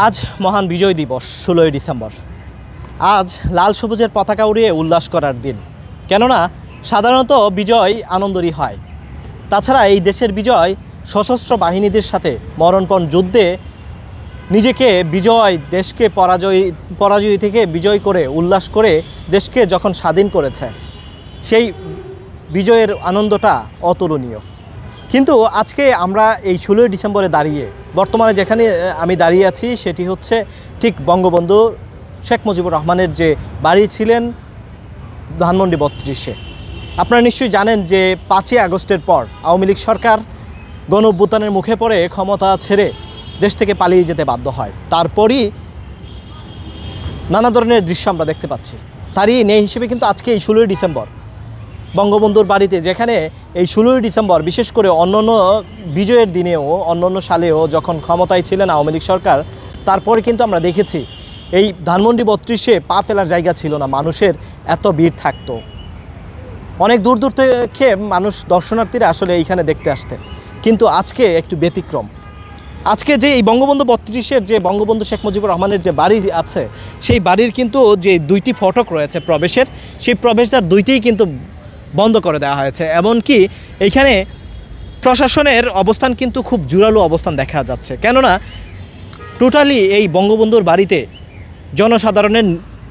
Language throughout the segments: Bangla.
আজ মহান বিজয় দিবস, ষোলোই ডিসেম্বর। আজ লাল সবুজের পতাকা উড়িয়ে উল্লাস করার দিন। কেননা, সাধারণত বিজয় আনন্দরই হয়। তাছাড়া এই দেশের বিজয় সশস্ত্র বাহিনীদের সাথে মরণপণ যুদ্ধে নিজেকে বিজয়, দেশকে পরাজয় পরাজয় থেকে বিজয় করে, উল্লাস করে দেশকে যখন স্বাধীন করেছে, সেই বিজয়ের আনন্দটা অতুলনীয়। কিন্তু আজকে আমরা এই ষোলোই ডিসেম্বরে দাঁড়িয়ে বর্তমানে যেখানে আমি দাঁড়িয়ে আছি সেটি হচ্ছে ঠিক বঙ্গবন্ধু শেখ মুজিবুর রহমানের যে বাড়ি ছিলেন ধানমন্ডি বত্রিশে। আপনারা নিশ্চয়ই জানেন যে পাঁচই আগস্টের পর আওয়ামী লীগ সরকার গণ অভ্যুত্থানের মুখে পড়ে ক্ষমতা ছেড়ে দেশ থেকে পালিয়ে যেতে বাধ্য হয়। তারপরই নানা ধরনের দৃশ্য আমরা দেখতে পাচ্ছি। তারই নেই হিসেবে কিন্তু আজকে এই ষোলোই ডিসেম্বর বঙ্গবন্ধুর বাড়িতে, যেখানে এই ষোলোই ডিসেম্বর বিশেষ করে অন্যান্য বিজয়ের দিনেও, অন্যান্য সালেও যখন ক্ষমতায় ছিলেন আওয়ামী লীগ সরকার, তারপরে কিন্তু আমরা দেখেছি এই ধানমন্ডি বত্রিশে পা ফেলার জায়গা ছিল না, মানুষের এত ভিড় থাকতো। অনেক দূর দূর থেকে মানুষ দর্শনার্থীরা আসলে এইখানে দেখতে আসতেন। কিন্তু আজকে একটু ব্যতিক্রম। আজকে যে এই বঙ্গবন্ধু বত্রিশের যে বঙ্গবন্ধু শেখ মুজিবুর রহমানের যে বাড়ি আছে, সেই বাড়ির কিন্তু যে দুইটি ফটক রয়েছে প্রবেশের, সেই প্রবেশদ্বার দুইটিই কিন্তু বন্ধ করে দেওয়া হয়েছে। এমনকি এইখানে প্রশাসনের অবস্থান কিন্তু খুব জোরালো অবস্থান দেখা যাচ্ছে। কেননা টোটালি এই বঙ্গবন্ধুর বাড়িতে জনসাধারণের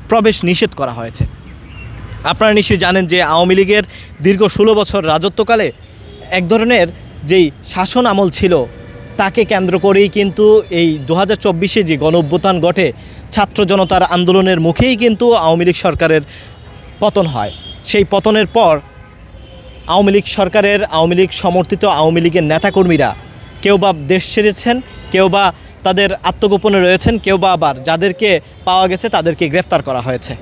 প্রবেশ নিষেধ করা হয়েছে। আপনারা নিশ্চয়ই জানেন যে আওয়ামী লীগের দীর্ঘ ষোলো বছর রাজত্বকালে এক ধরনের যেই শাসন আমল ছিল, তাকে কেন্দ্র করেই কিন্তু এই দু হাজার চব্বিশে যে গণ অভ্যুত্থান ঘটে, ছাত্র জনতার আন্দোলনের মুখেই কিন্তু আওয়ামী লীগ সরকারের পতন হয়। সেই পতনের পর আওয়ামী লীগ সরকারের, আওয়ামী লীগ সমর্থিত আওয়ামী লীগের নেতাকর্মীরা। কেউ বা দেশ ছেড়েছেন, কেউ বা তাদের আত্মগোপনে রয়েছেন, কেউ বা আবার যাদেরকে পাওয়া গেছে তাদেরকে গ্রেফতার করা হয়েছে।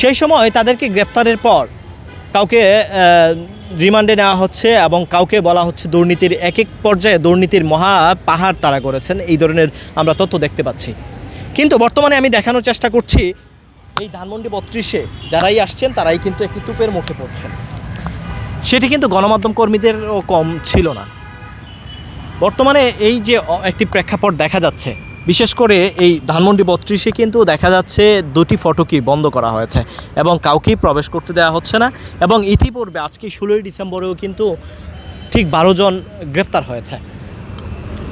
সেই সময় তাদেরকে গ্রেফতারের পর কাউকে রিমান্ডে নেওয়া হচ্ছে এবং কাউকে বলা হচ্ছে দুর্নীতির এক এক পর্যায়ে দুর্নীতির মহা পাহাড় তারা করেছেন। এই ধরনের আমরা তথ্য দেখতে পাচ্ছি। কিন্তু বর্তমানে আমি দেখানোর চেষ্টা করছি, এই ধানমন্ডি বত্রিশে যারাই আসছেন তারাই কিন্তু একটি তুপের মুখে পড়ছেন। সেটি কিন্তু গণমাধ্যম কর্মীদেরও কম ছিল না। বর্তমানে এই যে একটি প্রেক্ষাপট দেখা যাচ্ছে, বিশেষ করে এই ধানমন্ডি বত্রিশে কিন্তু দেখা যাচ্ছে দুটি ফটকই বন্ধ করা হয়েছে এবং কাউকেই প্রবেশ করতে দেওয়া হচ্ছে না এবং ইতিপূর্বে আজকে ষোলোই ডিসেম্বরেও কিন্তু ঠিক বারো জন গ্রেফতার হয়েছে।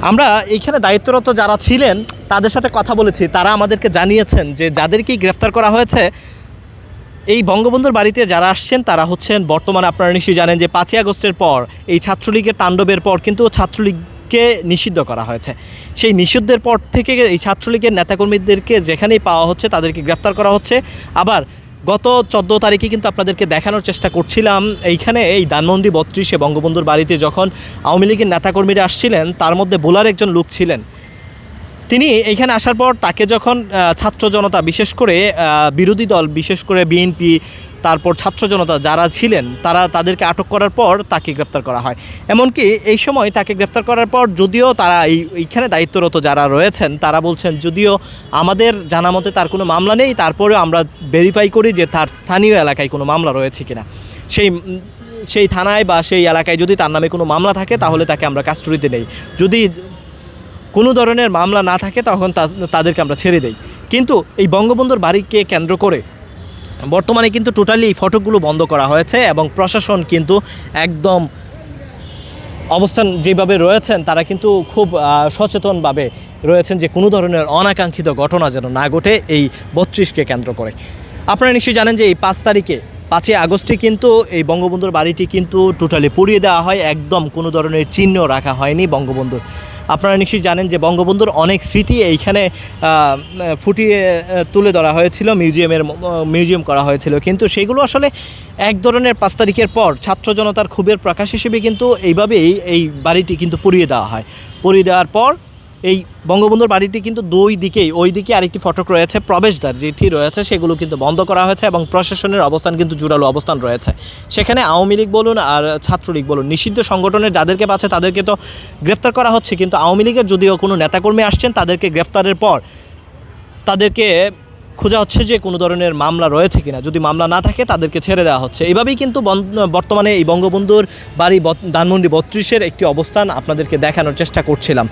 আমরা এইখানে দায়িত্বরত যারা ছিলেন, তাদের সাথে কথা বলেছি। তারা আমাদেরকে জানিয়েছেন যে যাদেরকেই গ্রেফতার করা হয়েছে এই বঙ্গবন্ধুর বাড়িতে যারা আসছেন, তারা হচ্ছেন, বর্তমানে আপনারা নিশ্চয়ই জানেন যে পাঁচই আগস্টের পর এই ছাত্রলীগের তাণ্ডবের পর কিন্তু ছাত্রলীগকে নিষিদ্ধ করা হয়েছে। সেই নিষিদ্ধের পর থেকে এই ছাত্রলীগের নেতাকর্মীদেরকে যেখানেই পাওয়া হচ্ছে, তাদেরকে গ্রেফতার করা হচ্ছে। আবার গত চোদ্দ তারিখে কিন্তু আপনাদেরকে দেখানোর চেষ্টা করছিলাম, এইখানে এই ধানমন্ডি বত্রিশে বঙ্গবন্ধুর বাড়িতে যখন আওয়ামী লীগের নেতাকর্মীরা আসছিলেন, তার মধ্যে বোলার একজন লোক ছিলেন। তিনি এইখানে আসার পর তাকে যখন ছাত্র জনতা বিশেষ করে বিরোধী দল, বিশেষ করে বিএনপি, তারপর ছাত্র জনতা যারা ছিলেন, তারা তাদেরকে আটক করার পর তাকে গ্রেফতার করা হয়। এমনকি এই সময় তাকে গ্রেফতার করার পর যদিও তারা এই, এইখানে দায়িত্বরত যারা রয়েছেন, তারা বলছেন, যদিও আমাদের জানা মতে তার কোনো মামলা নেই, তারপরেও আমরা ভেরিফাই করি যে তার স্থানীয় এলাকায় কোনো মামলা রয়েছে কিনা। সেই সেই থানায় বা সেই এলাকায় যদি তার নামে কোনো মামলা থাকে, তাহলে তাকে আমরা কাস্টডিতে নেই। যদি কোনো ধরনের মামলা না থাকে, তখন তাদেরকে আমরা ছেড়ে দেই। কিন্তু এই বঙ্গবন্ধুর বাড়িকে কেন্দ্র করে বর্তমানে কিন্তু টোটালি এই ফটকগুলো বন্ধ করা হয়েছে এবং প্রশাসন কিন্তু একদম অবস্থান যেভাবে রয়েছেন, তারা কিন্তু খুব সচেতনভাবে রয়েছেন যে কোনো ধরনের অনাকাঙ্ক্ষিত ঘটনা যেন না ঘটে এই বত্রিশকে কেন্দ্র করে। আপনারা নিশ্চয়ই জানেন যে এই পাঁচ তারিখে, পাঁচই আগস্টে কিন্তু এই বঙ্গবন্ধুর বাড়িটি কিন্তু টোটালি পুড়িয়ে দেওয়া হয়, একদম কোনো ধরনের চিহ্ন রাখা হয়নি বঙ্গবন্ধুর। আপনারা নিশ্চয়ই জানেন যে বঙ্গবন্ধুর অনেক স্মৃতি এইখানে ফুটিয়ে তুলে ধরা হয়েছিল, মিউজিয়ামের মিউজিয়াম করা হয়েছিল। কিন্তু সেগুলো আসলে এক ধরনের পাঁচ তারিখের পর ছাত্র জনতার ক্ষোভের প্রকাশ হিসেবে কিন্তু এইভাবেই এই বাড়িটি কিন্তু পুড়িয়ে দেওয়া হয়। পুড়িয়ে দেওয়ার পর এই বঙ্গবন্ধুর বাড়িটি কিন্তু দুই দিকেই, ওই দিকে আরেকটি ফটক রয়েছে, প্রবেশদ্বার যেটি রয়েছে সেগুলো কিন্তু বন্ধ করা হয়েছে এবং প্রশাসনের অবস্থান কিন্তু জোরালো অবস্থান রয়েছে। সেখানে আওয়ামী লীগ বলুন আর ছাত্রলীগ বলুন, নিষিদ্ধ সংগঠনের যাদেরকে পাচ্ছে তাদেরকে তো গ্রেফতার করা হচ্ছে, কিন্তু আওয়ামী লীগের যদিও কোনো নেতাকর্মী আসছেন, তাদেরকে গ্রেফতারের পর তাদেরকে খোঁজা হচ্ছে যে কোনো ধরনের মামলা রয়েছে কিনা। যদি মামলা না থাকে, তাদেরকে ছেড়ে দেওয়া হচ্ছে। এইভাবেই কিন্তু বর্তমানে এই বঙ্গবন্ধুর বাড়ি ধানমন্ডি বত্রিশের একটি অবস্থান আপনাদেরকে দেখানোর চেষ্টা করছিলাম।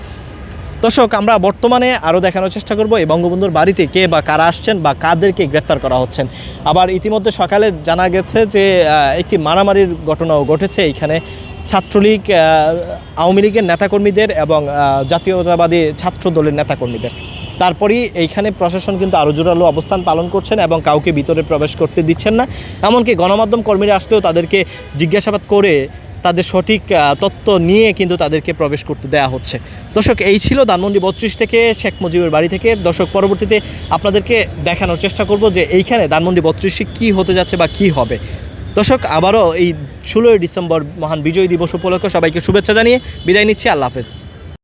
দর্শক, আমরা বর্তমানে আরও দেখানোর চেষ্টা করব এই বঙ্গবন্ধুর বাড়িতে কে বা কারা আসছেন বা কাদেরকে গ্রেফতার করা হচ্ছেন। আবার ইতিমধ্যে সকালে জানা গেছে যে একটি মারামারির ঘটনাও ঘটেছে। এইখানে ছাত্রলীগ আওয়ামী লীগের নেতাকর্মীদের এবং জাতীয়তাবাদী ছাত্র দলের নেতাকর্মীদের। তারপরেই এইখানে প্রশাসন কিন্তু আরও জোরালো অবস্থান পালন করছেন এবং কাউকে ভিতরে প্রবেশ করতে দিচ্ছেন না। এমনকি গণমাধ্যম কর্মীরা আসলেও তাদেরকে জিজ্ঞাসাবাদ করে তাদের সঠিক তত্ত্ব নিয়ে কিন্তু তাদেরকে প্রবেশ করতে দেওয়া হচ্ছে। দর্শক, এই ছিল ধানমন্ডি বত্রিশ থেকে শেখ মুজিবের বাড়ি থেকে। দর্শক, পরবর্তীতে আপনাদেরকে দেখানোর চেষ্টা করব যে এইখানে ধানমন্ডি বত্রিশে কী হতে যাচ্ছে বা কি হবে। দর্শক, আবারও এই ষোলোই ডিসেম্বর মহান বিজয় দিবস উপলক্ষে সবাইকে শুভেচ্ছা জানিয়ে বিদায় নিচ্ছি। আল্লাহ হাফেজ।